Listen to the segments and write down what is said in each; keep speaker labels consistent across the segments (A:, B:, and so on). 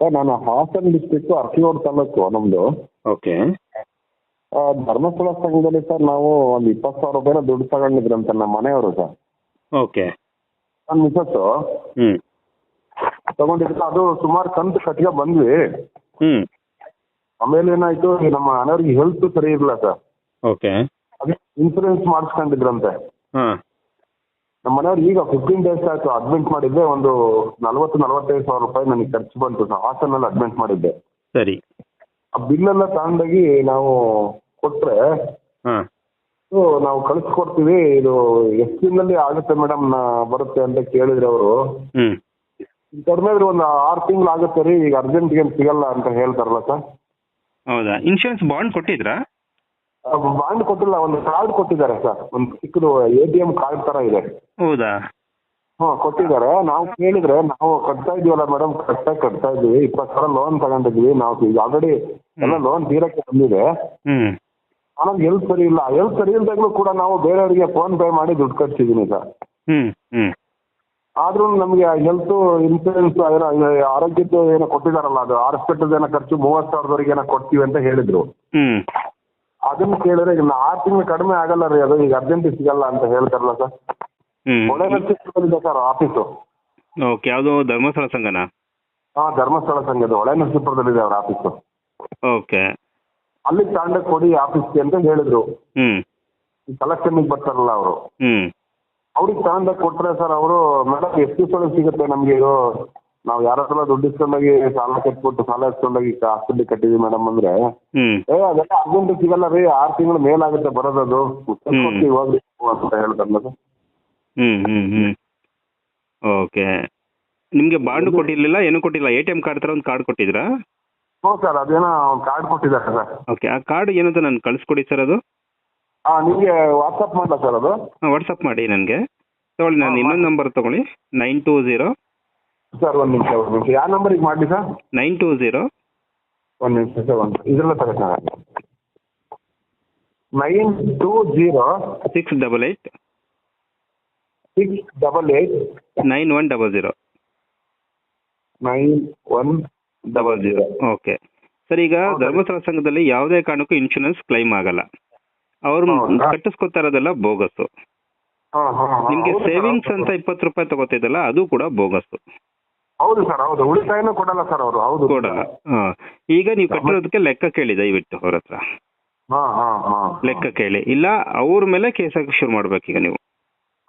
A: Sir ನಾನು Haasan district ಅರ್ಕಿಗೋಡ್ taluk ನಮ್ದು.
B: Okay
A: ಆ, ಧರ್ಮಸ್ಥಳ ಸಂಘದಲ್ಲಿ ಸರ್ ನಾವು ಒಂದು ಇಪ್ಪತ್ತು ಸಾವಿರ ರೂಪಾಯಿನ ದುಡ್ಡು ತಗೊಂಡಿದ್ರಂತ ನಮ್ಮ ಮನೆಯವರು ಸರ್.
B: ಓಕೆ
A: ನನ್ನ ಮಿಸಸ್ಸು
B: ಹ್ಞೂ
A: ತಗೊಂಡಿದ್ರು ಅದು ಸುಮಾರು ಕಂತು ಕಟ್ಟಿಗೆ ಬಂದ್ವಿ.
B: ಹ್ಞೂ
A: ಆಮೇಲೆ ಏನಾಯ್ತು ಈ ನಮ್ಮ ಮನೆಯವ್ರಿಗೆ ಹೆಲ್ತ್ ಸರಿ ಇರಲಿಲ್ಲ ಸರ್.
B: ಓಕೆ
A: ಅದೇ ಇನ್ಸೂರೆನ್ಸ್ ಮಾಡಿಸ್ಕೊಂಡಿದ್ರಂತೆ.
B: ಹಾಂ.
A: ನಮ್ಮ ಮನೆಯವ್ರಿಗೆ ಈಗ ಫಿಫ್ಟೀನ್ ಡೇಸ್ ಆಯ್ತು ಅಡ್ಮಿಟ್ ಮಾಡಿದ್ದೆ ಒಂದು ನಲವತ್ತು ನಲವತ್ತೈದು ಸಾವಿರ ರೂಪಾಯಿ ನನಗೆ ಖರ್ಚು ಬಂತು. ಸರ್ ಹಾಸನಲ್ಲಿ ಅಡ್ಮಿಟ್ ಮಾಡಿದ್ದೆ.
B: ಸರಿ.
A: ಆ ಬಿಲ್ಲೆಲ್ಲ ತಗೊಂಡೋಗಿ ನಾವು
B: ಹಾಂ.
A: ಇದು ನಾವು ಕಳಿಸ್ಕೊಡ್ತೀವಿ ಇದು ಎಷ್ಟು ದಿನದಲ್ಲಿ ಆಗುತ್ತೆ ಮೇಡಮ್ ಬರುತ್ತೆ ಅಂತ ಕೇಳಿದ್ರೆ ಅವರು.
B: ಹ್ಞೂ
A: ಕಡಿಮೆ ಒಂದು ಆರು ತಿಂಗಳು ಆಗುತ್ತೆ ರೀ ಈಗ ಅರ್ಜೆಂಟ್ ಏನು ಸಿಗಲ್ಲ ಅಂತ ಹೇಳ್ತಾರಲ್ಲ ಸರ್.
B: ಹೌದಾ? Insurance bond ಕೊಟ್ಟಿದ್ರಾ?
A: ಬಾಂಡ್ ಕೊಟ್ಟಿಲ್ಲ ಒಂದು ಕಾರ್ಡ್ ಕೊಟ್ಟಿದ್ದಾರೆ ಸರ್ ಒಂದು ಚಿಕ್ಕದು ಎ ಟಿ ಎಂ ಕಾರ್ಡ್ ತರ ಇದೆ.
B: ಹೌದಾ?
A: ಹಾ ಕೊಟ್ಟಿದ್ದಾರೆ. ನಾವು ಕೇಳಿದ್ರೆ ನಾವು ಕಟ್ತಾ ಇದೀವಲ್ಲ ಮೇಡಮ್ ಕರೆಕ್ಟಾಗಿ ಕಟ್ತಾ ಇದೀವಿ ಇಪ್ಪತ್ತು ಸಾವಿರ ಲೋನ್ ತಗೊಂಡಿದ್ವಿ ನಾವು ಈಗ ಆಲ್ರೆಡಿ ಎಲ್ಲ ಲೋನ್ ತೀರಕ್ಕೆ ಬಂದಿದೆ.
B: ಹ್ಮ್.
A: ನನಗೆ ಹೆಲ್ತ್ ಸರಿ ಇಲ್ಲ. ಹೆಲ್ತ್ ಸರಿ ಇಲ್ದಾಗ್ಲೂ ಕೂಡ ನಾವು ಬೇರೆಯವರಿಗೆ ಫೋನ್ ಪೇ ಮಾಡಿ ದುಡ್ಡು ಕಟ್ಸಿದೀನಿ ಸರ್
B: ಹ್ಮ್ ಹ್ಮ್.
A: ಆದ್ರೂ ನಮಗೆ ಹೆಲ್ತ್ ಇನ್ಸೂರೆನ್ಸ್ ಏನೋ ಆರೋಗ್ಯದ್ದು ಏನೋ ಕೊಟ್ಟಿದಾರಲ್ಲ ಅದು ಹಾಸ್ಪಿಟಲ್ ಏನೋ ಖರ್ಚು ಮೂವತ್ತು ಸಾವಿರದವರೆಗೆ ಏನೋ ಕೊಡ್ತೀವಿ ಅಂತ ಹೇಳಿದ್ರು. ಅದನ್ನ ಕೇಳಿದ್ರೆ ಇನ್ನು ಆರ್ ತಿಂಗಳು ಕಡಿಮೆ ಆಗಲ್ಲ ರೀ ಅದು. ಈಗ ಅರ್ಜೆಂಟ್ ಸಿಗಲ್ಲ ಅಂತ ಹೇಳ್ತಾರಲ್ಲ ಸರ್ ಒಳ್ಳೆ ಸರ್ ಆಫೀಸು
B: ಓಕೆ ಯಾವುದು ಧರ್ಮಸ್ಥಳ ಸಂಘನಾ?
A: ಹಾ ಧರ್ಮಸ್ಥಳ ಸಂಘದ ನರಸೀಪುರದಲ್ಲಿದೆ ಅವ್ರ ಆಫೀಸು
B: ಓಕೆ
A: ಅಲ್ಲಿ ತಗೊಂಡೋಗಿ ಕೊಡಿ ಆಫೀಸ್ಗೆ ಅಂತ ಹೇಳಿದ್ರು. ಹ್ಮ್. ಕಲೆಕ್ಷನ್ಗೆ ಬರ್ತಾರಲ್ಲ ಅವರು.
B: ಹ್ಮ್.
A: ಅವ್ರಿಗೆ ತಗೊಂಡೋಗಿ ಕೊಟ್ರೆ ಸರ್ ಅವರು ಮೇಡಮ್ ಎಷ್ಟು ದಿವಸ ಸಿಗುತ್ತೆ ನಮ್ಗೆ ಇದು? ನಾವು ಯಾರ ಹತ್ರ ದುಡ್ಡು ಇಸ್ಕೊಂಡಾಗಿ ಸಾಲ ಕಟ್ಬಿಟ್ಟು ಸಾಲ ಇಸ್ಕೊಂಡಾಗಿ ಹಾಸ್ಪಿಟ್ಲ್ ಕಟ್ಟಿದ್ವಿ ಮೇಡಮ್ ಅಂದ್ರೆ
B: ಹ್ಮ್.
A: ಏ ಅದೆಲ್ಲ ಅರ್ಜೆಂಟ್ ಸಿಗಲ್ಲ ರೀ ಆರು ತಿಂಗಳು ಮೇಲಾಗುತ್ತೆ ಬರೋದದು ಕೊಡ್ತೀವಿ ಹೋಗ್ರಿ ಅಂತ ಹೇಳ್ತಾರಲ್ಲ ಹ್ಮ್
B: ಹ್ಮ್ ಹ್ಞೂ ಓಕೆ. ನಿಮಗೆ ಬಾಂಡ್ ಕೊಟ್ಟಿರ್ಲಿಲ್ಲ ಏನು ಕೊಟ್ಟಿಲ್ಲ? ಎ ಟಿ ಎಂ ಕಾರ್ಡ್ ತರ ಒಂದು ಕಾರ್ಡ್ ಕೊಟ್ಟಿದ್ರಾ?
A: ಹ್ಞೂ ಸರ್ ಅದೇನೋ ಕಾರ್ಡ್ ಕೊಟ್ಟಿದ್ದಾರೆ ಸರ್.
B: ಓಕೆ ಆ ಕಾರ್ಡ್ ಏನಂತ ನಾನು ಕಳಿಸ್ಕೊಡಿ ಸರ್ ಅದು.
A: ಆ ನಿಮಗೆ ವಾಟ್ಸಪ್ ಮಾಡಲಾ ಸರ್ ಅದು?
B: ವಾಟ್ಸಪ್ ಮಾಡಿ ನನಗೆ. ತಗೊಳ್ಳಿ ನಾನು ಇನ್ನೊಂದು ನಂಬರ್ ತಗೊಳ್ಳಿ. ನೈನ್ ಟೂ ಝೀರೋ
A: ಸರ್ ಒಂದು ನಿಮಿಷ ಒಂದು ನಿಮಿಷ. ಯಾವ ನಂಬರಿಗೆ ಮಾಡಲಿ ಸರ್?
B: ನೈನ್ ಟೂ ಝೀರೋ
A: ಒಂದು ನಿಮಿಷ ಸರ್ ಒಂದು ಇದರಲ್ಲ ತಗೋಣ nine two zero
B: six double eight
A: six double eight
B: nine one double zero
A: nine one double zero.
B: Okay. Sir ಈಗ ಧರ್ಮಸ್ಥಳ ಸಂಘದಲ್ಲಿ ಯಾವುದೇ ಕಾರಣಕ್ಕೂ ಇನ್ಶೂರೆನ್ಸ್ ಕ್ಲೈಮ್ ಆಗಲ್ಲ. ಅವ್ರು? ಕಟ್ಟಿಸ್ಕೊತಾ ಇರೋದೆಲ್ಲ ಬೋಗಸ್ಸು. ನಿಮಗೆ ಸೇವಿಂಗ್ಸ್ ಅಂತ ಇಪ್ಪತ್ತು ರೂಪಾಯಿ ತಗೋತಿದ್ದಲ್ಲ ಅದು ಕೂಡ ಬೋಗಸ್ಸು.
A: ಹೌದು ಸರ್ ಹೌದು. ಉಳಿತಾಯನೂ ಕೊಡಲ್ಲ ಸರ್ ಅವರು. ಹೌದು.
B: ಕೊಡಲ್ಲ. ಹಾಂ. ಈಗ ನೀವು ಕಟ್ಟಿರೋದಕ್ಕೆ ಲೆಕ್ಕ ಕೇಳಿ ದಯವಿಟ್ಟು ಅವ್ರ ಹತ್ರ.
A: ಹಾಂ ಹಾಂ ಹಾಂ
B: ಲೆಕ್ಕ ಕೇಳಿ. ಇಲ್ಲ ಅವ್ರ ಮೇಲೆ ಕೇಸ್ ಹಾಕಿ ಶುರು ಮಾಡ್ಬೇಕೀಗ ನೀವು.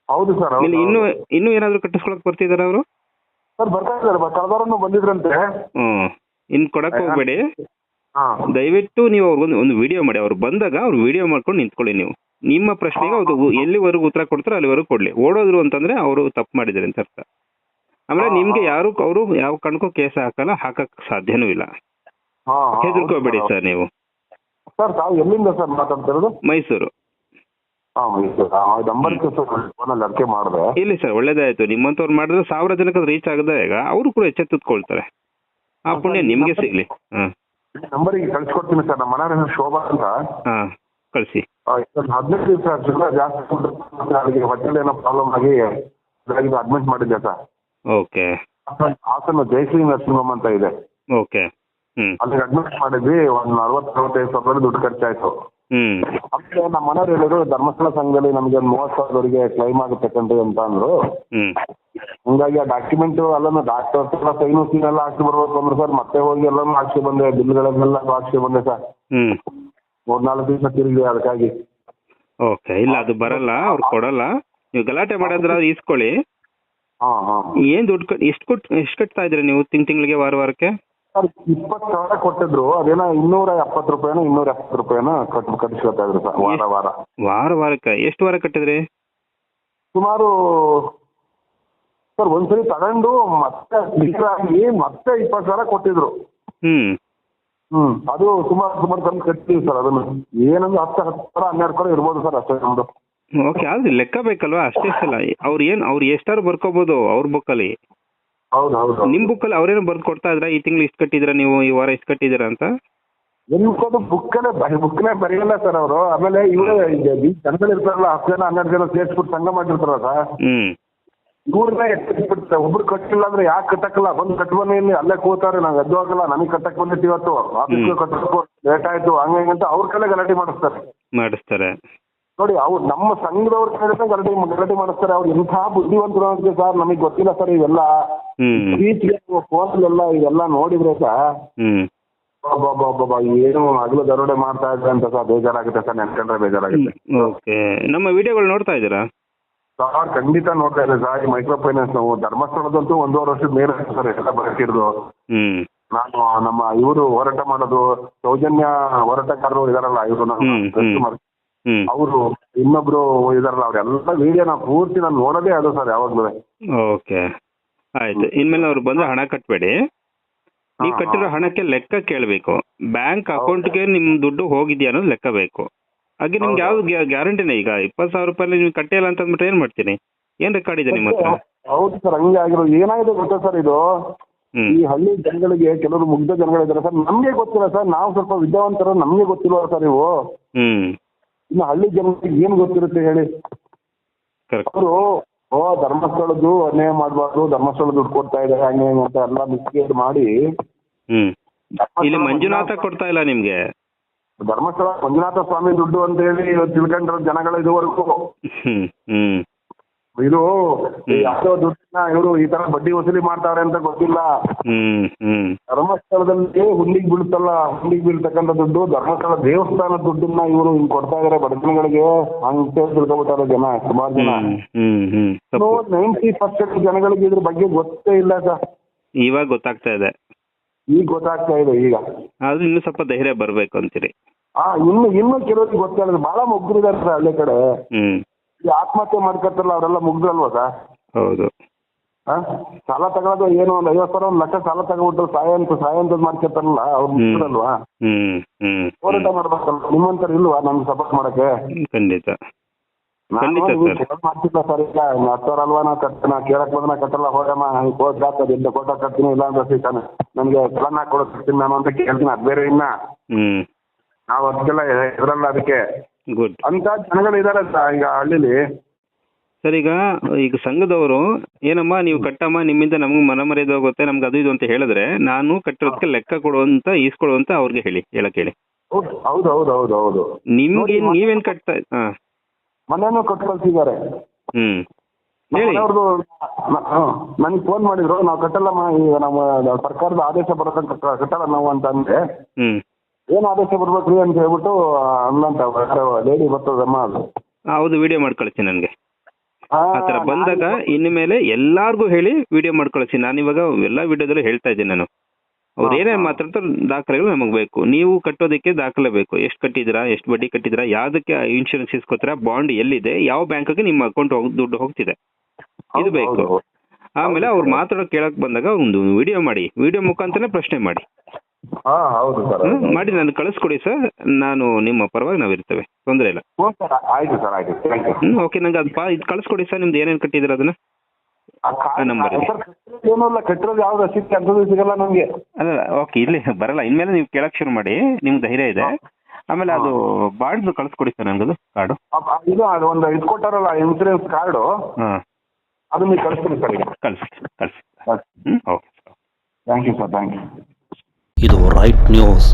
A: ಹೌದು ಸರ್ ಹೌದು
B: ಇಲ್ಲಿ ಇನ್ನು ಇನ್ನು ಏನಾದರೂ ಕಟ್ಟಿಸ್ಕೊಳಕ್ ಬರ್ತಿದಾರ ಅವರು?
A: ಸರ್ ಬರ್ತಾ ಇದ್ದಾರೆ. ಕಳೆದವರನ್ನು ಬಂದಿದ್ರಂತೆ.
B: ಹ್ಮ್. ಇನ್ನು ಕೊಡಕ್ ಹೋಗ್ಬೇಡಿ.
A: ಹಾಂ.
B: ದಯವಿಟ್ಟು ನೀವು ಅವ್ರಿಗೊಂದು ಒಂದು ವಿಡಿಯೋ ಮಾಡಿ. ಅವ್ರು ಬಂದಾಗ ಅವ್ರು ವಿಡಿಯೋ ಮಾಡ್ಕೊಂಡು ನಿಂತ್ಕೊಳ್ಳಿ ನೀವು. ನಿಮ್ಮ ಪ್ರಶ್ನೆಗೆ ಅವ್ರು ಎಲ್ಲಿವರೆಗೂ ಉತ್ತರ ಕೊಡ್ತಾರೋ ಅಲ್ಲಿವರೆಗೂ ಕೊಡ್ಲಿ. ಓಡೋದ್ರು ಅಂತಂದ್ರೆ ಅವರು ತಪ್ಪು ಮಾಡಿದ್ದಾರೆ ಅಂತ ಅರ್ಥ. ಆಮೇಲೆ ನಿಮ್ಗೆ ಯಾರು ಅವರು ಯಾವ ಕಾರಣಕ್ಕೂ ಕೇಸ್ ಹಾಕಲ್ಲ ಹಾಕಕ್ ಸಾಧ್ಯನೂ ಇಲ್ಲ. ಹೆದರ್ಕೋಬೇಡಿ ಸರ್. ನೀವು.
A: ಸರ್ ತಾವು ಎಲ್ಲಿಂದ ಸರ್ ಮಾತಾಡ್ತಿರೋದು?
B: ಮೈಸೂರು. ಇಲ್ಲಿ ಸರ್ ಒಳ್ಳೇದಾಯ್ತು. ನಿಮ್ಮಂತವ್ರು ಮಾಡಿದ್ರೆ ಸಾವಿರ ಜನಕ್ಕೆ ರೀಚ್ ಆಗದಾಗ ಅವರು ಕೂಡ ಎಚ್ಚೆತ್ತುಕೊಳ್ತಾರೆ ಆ ಪುಣ್ಯ ನಿಮ್ಗೆ ಸಿಗ್ಲಿ.
A: ನಂಬರಿಗೆ ಕಳ್ಸಿಕೊಡ್ತೀನಿ ಸರ್ ನಮ್ಮ ಶೋಭಾ ಅಂತ.
B: ಹಾಂ ಕಳಿಸಿ.
A: ಹದಿನೈದು ದಿವಸ ಜಾಸ್ತಿ ಹೊಟ್ಟೆಲಿ ಏನೋ ಪ್ರಾಬ್ಲಮ್ ಆಗಿ ಅಡ್ಮಿಟ್ ಮಾಡಿದ್ದೆ sir.
B: Okay.
A: Hassan- Jayashree nursing home ಅಂತ ಇದೆ.
B: ಓಕೆ. ಹ್ಮ್.
A: ಅಲ್ಲಿಗೆ ಅಡ್ಮಿಟ್ ಮಾಡಿದ್ವಿ ಒಂದ್ ನಲ್ವತ್ತು ನಲವತ್ತೈದು ಸಾವಿರ ದುಡ್ಡು ಖರ್ಚಾಯ್ತು.
B: ಹ್ಞೂ
A: ಆಮೇಲೆ ನಮ್ಮ ಮನೆಯವ್ರು ಹೇಳಿದ್ರು ಧರ್ಮಸ್ಥಳ ಸಂಘದಲ್ಲಿ ನಮಗೆ ಒಂದು ಮೂವತ್ತು ಸಾವಿರದವರೆಗೆ ಕ್ಲೈಮ್ ಆಗುತ್ತೆ ಕಣ್ರಿ ಅಂತ ಅಂದ್ರು.
B: ಹ್ಞೂ
A: ಹಂಗಾಗಿ ಆ ಡಾಕ್ಯುಮೆಂಟ್ ಎಲ್ಲಾನು ಡಾಕ್ಟರ್ ಎಲ್ಲ ಸೈನು ಸೀನ್ ಎಲ್ಲ ಹಾಕಿ ಬರ್ಬೇಕು ಅಂದ್ರೆ ಸರ್. ಮತ್ತೆ ಹೋಗಿ ಎಲ್ಲಾನು ಹಾಕಿ ಬಂದೆ ಬಿಲ್ಗಳನ್ನೆಲ್ಲ ಹಾಕಿ ಬಂದೆ ಸರ್.
B: ಮೂರ್
A: ನಾಲ್ಕು ದಿವಸ ತಿರುಗಿ ಅದಕ್ಕಾಗಿ.
B: ಓಕೆ. ಇಲ್ಲ ಅದು ಬರಲ್ಲ ಅವ್ರು ಕೊಡಲ್ಲ. ನೀವು ಗಲಾಟೆ ಮಾಡಿದ್ರೆ ಇಸ್ಕೊಳ್ಳಿ ಏನು ದುಡ್ಡು ಕಟ್ ಎಷ್ಟು ಕೊಟ್ ಎಷ್ಟು ಕಟ್ತಾ ಇದ್ರಿ ನೀವು ತಿಂಗ್ ತಿಂಗಳಿಗೆ ವಾರ ವಾರಕ್ಕೆ?
A: ಸರ್ ಇಪ್ಪತ್ತು ಸಾವಿರ ಕೊಟ್ಟಿದ್ರು. ಅದೇನೋ ಇನ್ನೂರ ಎಪ್ಪತ್ತು ರೂಪಾಯಿನೋ ಇನ್ನೂರ ಎಪ್ಪತ್ತು ರೂಪಾಯಿನೋ ಕಟ್ ಕಟ್ಟಿಸ್ಕೊತಾ ಇದ್ರು ಸರ್ ವಾರ ವಾರ.
B: ವಾರ ವಾರಕ್ಕೆ ಎಷ್ಟು ವಾರ ಕಟ್ಟಿದ್ರಿ?
A: ಸುಮಾರು ಸರ್ ಒಂದ್ಸರಿ ತಗೊಂಡು ಮತ್ತೆ ಆಗಿ ಮತ್ತೆ ಇಪ್ಪತ್ತು ಸಾವಿರ ಕೊಟ್ಟಿದ್ರು.
B: ಹ್ಮ್.
A: ಹ್ಮ್ ಅದು ಸುಮಾರು ಸುಮಾರು ತಂದು ಕಟ್ತೀವಿ ಸರ್ ಅದನ್ನು. ಏನಂದ್ರೆ ಹತ್ತು ಹತ್ತು ಸಾವಿರ ಹನ್ನೆರಡು ಸಾವಿರ ಇರ್ಬೋದು ಸರ್ ಅಷ್ಟೇ ನಮ್ದು.
B: ಓಕೆ ಆದ್ರೆ ಲೆಕ್ಕ ಬೇಕಲ್ವಾ? ಅಷ್ಟೇ ಸಲ. ಅವ್ರು ಏನು ಅವ್ರು ಎಷ್ಟಾರು ಬರ್ಕೋಬಹುದು ಅವ್ರ ಬುಕ್ಕಲ್ಲಿ.
A: ಹೌದು ಹೌದು
B: ನಿಮ್ಮ ಬುಕ್ಕಲ್ಲಿ ಅವ್ರೇನು ಬರ್ದು ಕೊಡ್ತಾ ಇದ್ರ? ಈ ತಿಂಗಳು ಇಷ್ಟು ಕಟ್ಟಿದ್ದೀರಾ ನೀವು? ಈ ವಾರ ಇಷ್ಟು ಕಟ್ಟಿದ್ದೀರಾ ಅಂತ?
A: ಎನ್ಕೋದು ಬುಕ್ಕಲ್ಲೇ ಬುಕ್ನೇ ಬರೆಯಲ್ಲ ಸರ್ ಅವರು. ಆಮೇಲೆ ಇವರು ಜನಗಳು ಇರ್ತಾರಲ್ಲ ಹತ್ತು ಜನ ಹನ್ನೆರಡು ಜನ ಸೇರಿಸ್ಬಿಟ್ಟು ಸಂಘ ಮಾಡಿರ್ತಾರಲ್ಲ ಇವ್ರನ್ನ ಎತ್ತಿಬಿಡ್ತಾರೆ ಒಬ್ರು ಕಟ್ಟಿಲ್ಲ ಅಂದ್ರೆ ಯಾಕೆ ಕಟ್ಟಕ್ಕಲ್ಲ? ಬಂದು ಕಟ್ಬನ್ನಿ ಇಲ್ಲಿ ಅಲ್ಲೇ ಕೂತಾರೆ ನಾವ್ ಎದ್ದು ಆಗಲ್ಲ ನಮಗೆ ಕಟ್ಟಕ್ ಬಂದಿತ್ತು ಇವತ್ತು. ಆಫೀಸ್ಗೆ ಕಟ್ಟಬೇಕು ಲೇಟ್ ಆಯ್ತು ಹಂಗ ಹಿಂಗಂತ ಅವ್ರ ಕಲೆ ಗಲಾಟೆ ಮಾಡಿಸ್ತಾರೆ.
B: ಮಾಡಿಸ್ತಾರೆ.
A: ನೋಡಿ ಅವ್ರು ನಮ್ಮ ಸಂಘದವ್ರ ಕೇಳಿದ್ರೆ ಗಲಾಟೆ ಗಲಾಟೆ ಮಾಡಿಸ್ತಾರೆ. ಅವ್ರು ಎಂಥ ಬುದ್ಧಿವಂತರು ಅಂತ ಸರ್? ನಮಗೆ ಗೊತ್ತಿಲ್ಲ ಸರ್ ಇವೆಲ್ಲ.
B: ಹ್ಮ್.
A: ಫೋನಲ್ಲೆಲ್ಲ ಇವೆಲ್ಲ ನೋಡಿದ್ರೆ ಸರ್ ಏನು ಹಗಲು ದರೋಡೆ ಮಾಡ್ತಾ ಇದ್ರೆ ಅಂತ ಸರ್ ಬೇಜಾರಾಗುತ್ತೆ ಸರ್ ನೆನ್ಕೊಂಡ್ರೆ ಬೇಜಾರಾಗುತ್ತೆ.
B: ಓಕೆ. ನಮ್ಮ ವಿಡಿಯೋಗಳು ನೋಡ್ತಾ ಇದ್ದೀರಾ?
A: ಸರ್ ಖಂಡಿತ ನೋಡ್ತಾ ಇದೆ ಸರ್. ಈ ಮೈಕ್ರೋ ಫೈನಾನ್ಸ್ ನಾವು ಧರ್ಮಸ್ಥಳದಂತೂ ಒಂದೂವರೆ ವರ್ಷದ ಮೇಲೆ ಸರ್ ಎಲ್ಲ ಬರ್ತಿರೋದು ನಾನು ನಮ್ಮ ಇವರು ಹೋರಾಟ ಮಾಡೋದು ಸೌಜನ್ಯ ಹೋರಾಟಗಾರರು ಇದಾರಲ್ಲ ಇವರು
B: ನಾನು
A: ಅವರು ಇನ್ನೊಬ್ರು ಇದಾರಲ್ಲ ಅವ್ರೆಲ್ಲ ವಿಡಿಯೋ ನಾವು ಪೂರ್ತಿ ನಾನು ನೋಡೋದೇ ಅದು ಸರ್ ಯಾವಾಗ್ಲೂ.
B: ಓಕೆ. ಆಯ್ತು. ಇನ್ಮೇಲೆ ಅವ್ರು ಬಂದ್ರೆ ಹಣ ಕಟ್ಬೇಡಿ. ನೀವು ಕಟ್ಟಿರೋ ಹಣಕ್ಕೆ ಲೆಕ್ಕ ಕೇಳಬೇಕು. ಬ್ಯಾಂಕ್ ಅಕೌಂಟ್ಗೆ ನಿಮ್ ದುಡ್ಡು ಹೋಗಿದ್ಯಾ ಅನ್ನೋದು ಲೆಕ್ಕ ಬೇಕು. ಹಾಗೆ ನಿಮ್ಗೆ ಯಾವ ಗ್ಯಾರಂಟಿನೇ ಈಗ? ಇಪ್ಪತ್ತು ಸಾವಿರ ರೂಪಾಯಿ ನೀವು ಕಟ್ಟಿಲ್ಲ ಅಂತ ಅಂದ್ಬಿಟ್ರೆ ಏನ್ ಮಾಡ್ತೀನಿ ಏನ್ ರೆಕಾರ್ಡ್ ಇದೆ ನಿಮ್ಮ ಹತ್ರ?
A: ಹೌದು ಸರ್ ಹಂಗೆ ಆಗಿರೋದು. ಏನಾಗಿದೆ ಗೊತ್ತಾ ಸರ್ ಇದು? ಈ ಹಳ್ಳಿ ಜನಗಳಿಗೆ ಕೆಲವರು ಮುಗ್ಧ ಜನಗಳಿದ್ದಾರೆ ಸರ್. ನಮ್ಗೆ ಗೊತ್ತಿಲ್ಲ ಸರ್. ನಾವು ಸ್ವಲ್ಪ ವಿದ್ಯಾವಂತರ ನಮ್ಗೆ ಗೊತ್ತಿಲ್ಲ ಸರ್ ನೀವು
B: ಹ್ಮ್.
A: ಇನ್ನು ಹಳ್ಳಿ ಜನರಿಗೆ ಏನ್ ಗೊತ್ತಿರುತ್ತೆ ಹೇಳಿ? ಅವರು ಓ ಧರ್ಮಸ್ಥಳದ್ದು ಅನ್ಯಾಯ ಮಾಡಬಾರ್ದು ಧರ್ಮಸ್ಥಳ ದುಡ್ಡು ಕೊಡ್ತಾ ಇದ್ದಾರೆ ಹಂಗೆ ಹಿಂಗೆ ಅಂತ ಎಲ್ಲ ಮಿಸ್ಗೇಡ್ ಮಾಡಿ
B: ಹ್ಮ್. ಇಲ್ಲಿ ಮಂಜುನಾಥ ಕೊಡ್ತಾ ಇಲ್ಲ ನಿಮ್ಗೆ?
A: ಧರ್ಮಸ್ಥಳ ಮಂಜುನಾಥ ಸ್ವಾಮಿ ದುಡ್ಡು ಅಂತ ಹೇಳಿ ತಿಳ್ಕೊಂಡಿರೋ ಜನಗಳ ಇದುವರೆಗೂ.
B: ಹ್ಮ್.
A: ಇದು ಯಾವ್ದೋ ದುಡ್ಡನ್ನ ಇವರು ಈ ತರ ಬಡ್ಡಿ ವಸೂಲಿ ಮಾಡ್ತಾರೆ ಅಂತ ಗೊತ್ತಿಲ್ಲ.
B: ಹ್ಮ್ ಹ್ಮ್.
A: ಧರ್ಮಸ್ಥಳದಲ್ಲಿ ಹುಲ್ಲಿಗೆ ಬೀಳ್ತಲ್ಲ ಹುಲ್ಲಿಗೆ ಬೀಳ್ತಕ್ಕಂಥ ದುಡ್ಡು ಧರ್ಮಸ್ಥಳ ದೇವಸ್ಥಾನ ದುಡ್ಡನ್ನ ಇವರು ಹಿಂಗ್ ಕೊಡ್ತಾ ಇದಾರೆ ಬಡತನಗಳಿಗೆ ಅಂತ ತಿಳ್ಕೊಬಿಟ್ಟಾರೆ ಜನ ಸುಮಾರು ಜನ. ನೈಂಟಿ ಪರ್ಸೆಂಟ್ ಜನಗಳಿಗೆ ಇದ್ರ ಬಗ್ಗೆ ಗೊತ್ತೇ ಇಲ್ಲ ಸರ್.
B: ಇವಾಗ ಗೊತ್ತಾಗ್ತಾ ಇದೆ.
A: ಈಗ ಗೊತ್ತಾಗ್ತಾ ಇದೆ ಈಗ.
B: ಆದ್ರೆ ಇನ್ನೂ ಸ್ವಲ್ಪ ಧೈರ್ಯ ಬರ್ಬೇಕು ಅಂತೀರಿ.
A: ಆ ಇನ್ನು ಇನ್ನು ಕೆಲವರಿಗೆ ಗೊತ್ತಿಲ್ಲ. ಬಹಳ ಮುಗ್ಗರಿದ್ದಾರೆ ಸರ್ ಹಳ್ಳಿ ಕಡೆ.
B: ಹ್ಮ್.
A: ಈ ಆತ್ಮಹತ್ಯೆ ಮಾಡ್ಕೊತಾರಲ್ಲ ಅವರೆಲ್ಲ ಮುಗ್ದಲ್ವಾ ಸರ್?
B: ಹೌದು.
A: ಆ? ಸಾಲ ತಗೊಳ್ಳೋದು ಏನು ಒಂದು ಐವತ್ತು ಸಾವಿರ ಒಂದು ಲಕ್ಷ ಸಾಲ ತಗೊಂಡ್ಬಿಟ್ಟು ಸಹಾಯ ಅಂತ ಸಹಾಯ ಅಂತ ಮಾಡ್ಕೊತಾರಲ್ಲ ಅವ್ರು
B: ಹ್ಮ್.
A: ಮುಗ್ದ್ರಲ್ವಾ?
B: ಹ್ಮ್ ಹ್ಮ್
A: ಹೋರಾಟ ಮಾಡ್ಬೇಕಲ್ಲ ನಿಮ್ಮಂತರ ಇಲ್ವಾ ನಮ್ಗೆ ಸಪೋರ್ಟ್ ಮಾಡಕ್ಕೆ?
B: ಖಂಡಿತ. ಖಂಡಿತ ಸರ್.
A: ಮಾಡ್ತಿಲ್ಲ ಸರ್ ಈಗ ಇನ್ನು ಹತ್ತು ಸಾವಿರ ಅಲ್ವಾ ನಾ ಕಟ್ತಾನ ನಾ ಕೇಳಕ್ ಬಂದ್ರೆ ನಾ ಕಟ್ಟಲ್ಲ ಹೋಗಮ್ಮ ಕೋಟ್ ಹಾಕೋದು ಎಂತ ಕೋಟ ಕಟ್ತೀನಿ ಇಲ್ಲ ಅಂದ್ರೆ ಸಿಗ್ತಾನೆ. ನನಗೆ ಕೊಡೋ ಕೊಡ್ತೀನಿ ನಾನು ಅಂತ ಕೇಳ್ತೀನಿ ಅದು ಬೇರೆ ಇನ್ನ.
B: ಹ್ಮ್.
A: ನಾವು ಅದಕ್ಕೆಲ್ಲ ಇದ್ರಲ್ಲ ಅದಕ್ಕೆ.
B: ಗುಡ್
A: ಅಂತ ಜನಗಳು ಇದಾರೆ ಸರ್ ಈಗ ಹಳ್ಳಿಲಿ.
B: ಸರ್ ಈಗ ಈಗ ಸಂಘದವರು ಏನಮ್ಮ ನೀವು ಕಟ್ಟಮ್ಮ ನಿಮ್ಮಿಂದ ನಮ್ಗೆ ಮನ ಮರ್ಯಾದೆ ಹೋಗುತ್ತೆ ನಮ್ಗೆ ಅದು ಇದು ಅಂತ ಹೇಳಿದ್ರೆ ನಾನು ಕಟ್ಟಿರೋದಕ್ಕೆ ಲೆಕ್ಕ ಕೊಡುವಂತ ಈಸ್ಕೊಡುವಂತ ಅವ್ರಿಗೆ ಹೇಳಿ ಹೇಳಕ್ ಹೇಳಿ.
A: ಹೌದು ಹೌದು ಹೌದು ಹೌದು ಹೌದು.
B: ನಿಮ್ಗೆ ನೀವೇನ್ ಕಟ್ತಾ ಹಾ.
A: ಮನೇನು ಕೊಟ್ಟು ಕಳ್ಸಿದ್ದಾರೆ
B: ಹ್ಮ್. ಹೇಳಿ.
A: ಅವ್ರದ್ದು ನನಗೆ ಫೋನ್ ಮಾಡಿದ್ರು ನಾವು ಕಟ್ಟಲ್ಲಮ್ಮ ಈಗ ನಮ್ಮ ಸರ್ಕಾರದ ಆದೇಶ ಬರೋದಂತ ಕಟ್ಟಲ್ಲ ನಾವು ಅಂತ ಅಂದ್ರೆ
B: ಹ್ಮ್.
A: ಏನು ಆದೇಶ ಬರ್ಬೇಕ್ರಿ ಅಂತ ಹೇಳ್ಬಿಟ್ಟು ಅಂದಂತ ಲೇಡಿ ಬರ್ತದಮ್ಮ ಅದು.
B: ಹೌದು ವಿಡಿಯೋ ಮಾಡ್ಕೊಳ್ತೀನಿ ನನಗೆ.
A: ಆ,
B: ಆ ಬಂದಾಗ ಇನ್ನು ಮೇಲೆ ಎಲ್ಲಾರ್ಗೂ ಹೇಳಿ ವಿಡಿಯೋ ಮಾಡ್ಕೊಳ್ಸಿ ಕಳಿಸಿ ನಾನು ಇವಾಗ ಎಲ್ಲಾ ವಿಡಿಯೋದಲ್ಲೂ ಹೇಳ್ತಾ ಇದ್ದೀನಿ ನಾನು. ಅವ್ರು
A: ಏನೇ
B: ಮಾತಾಡ್ತಾರೆ ದಾಖಲೆಗಳು ನಮಗೆ ಬೇಕು. ನೀವು ಕಟ್ಟೋದಕ್ಕೆ ದಾಖಲೆ ಬೇಕು. ಎಷ್ಟು ಕಟ್ಟಿದ್ದೀರಾ ಎಷ್ಟು ಬಡ್ಡಿ ಕಟ್ಟಿದ್ದೀರಾ ಯಾವ್ದಕ್ಕೆ ಇನ್ಶೂರೆನ್ಸ್ ಇಸ್ಕೊತೀರಾ ಬಾಂಡ್ ಎಲ್ಲಿದೆ ಯಾವ ಬ್ಯಾಂಕ್ಗೆ ನಿಮ್ಮ ಅಕೌಂಟ್ ದುಡ್ಡು ಹೋಗ್ತಿದೆ. ಇದು ಬೇಕು. ಆಮೇಲೆ ಅವ್ರು ಮಾತಾಡೋ ಕೇಳಕ್ ಬಂದಾಗ ಒಂದು ವಿಡಿಯೋ ಮಾಡಿ. ವಿಡಿಯೋ ಮುಖಾಂತರ ಪ್ರಶ್ನೆ ಮಾಡಿ.
A: ಹಾ ಹೌದು ಸರ್
B: ಹ್ಮ್? ಮಾಡಿ ನಾನು ಕಳಿಸ್ಕೊಡಿ ಸರ್. ನಾನು ನಿಮ್ಮ ಪರವಾಗಿ ನಾವು ಇರ್ತೇವೆ. ತೊಂದರೆ ಇಲ್ಲ.
A: ಹ್ಞೂ ಸರ್ ಆಯ್ತು ಸರ್ ಆಯ್ತು. ಥ್ಯಾಂಕ್ ಯು
B: ಹ್ಮ್ ಓಕೆ ನಂಗೆ ಅದು ಪಾ ಇದು ಕಳಿಸ್ಕೊಡಿ ಸರ್ ನಿಮ್ದು ಏನೇನು ಕಟ್ಟಿದ್ರೆ ಅದನ್ನ? ಆ.
A: ಸರ್ ಏನೂ ಇಲ್ಲ. ಕಟ್ಟಿರೋದು ಯಾವ್ದು ರಸೀದಿ ಅಂಥದ್ದು ಸಿಗಲ್ಲ ನಮಗೆ.
B: ಅಲ್ಲ ಓಕೆ ಇಲ್ಲಿ ಬರಲ್ಲ. ಇನ್ಮೇಲೆ ನೀವು ಕೇಳಕ್ ಶುರು ಮಾಡಿ. ನಿಮ್ ಧೈರ್ಯ ಇದೆ. ಆಮೇಲೆ ಅದು ಬಾಡ್ದು ಕಳಿಸ್ಕೊಡಿ ಸರ್ ನಂಗದು ಕಾರ್ಡು.
A: ಇದು ಅದು ಒಂದು ಇದು ಕೊಟ್ಟಾರಲ್ಲ ಇನ್ಸೂರೆನ್ಸ್ ಕಾರ್ಡು.
B: ಹಾಂ.
A: ಅದು ನೀವು ಕಳಿಸ್ತೀನಿ ಸರ್. ಈಗ
B: ಕಳಿಸಿ. ಕಳಿಸಿ. ಹ್ಞೂ okay
A: thank you sir thank you
C: இது ஒரு ரைட் நியூஸ்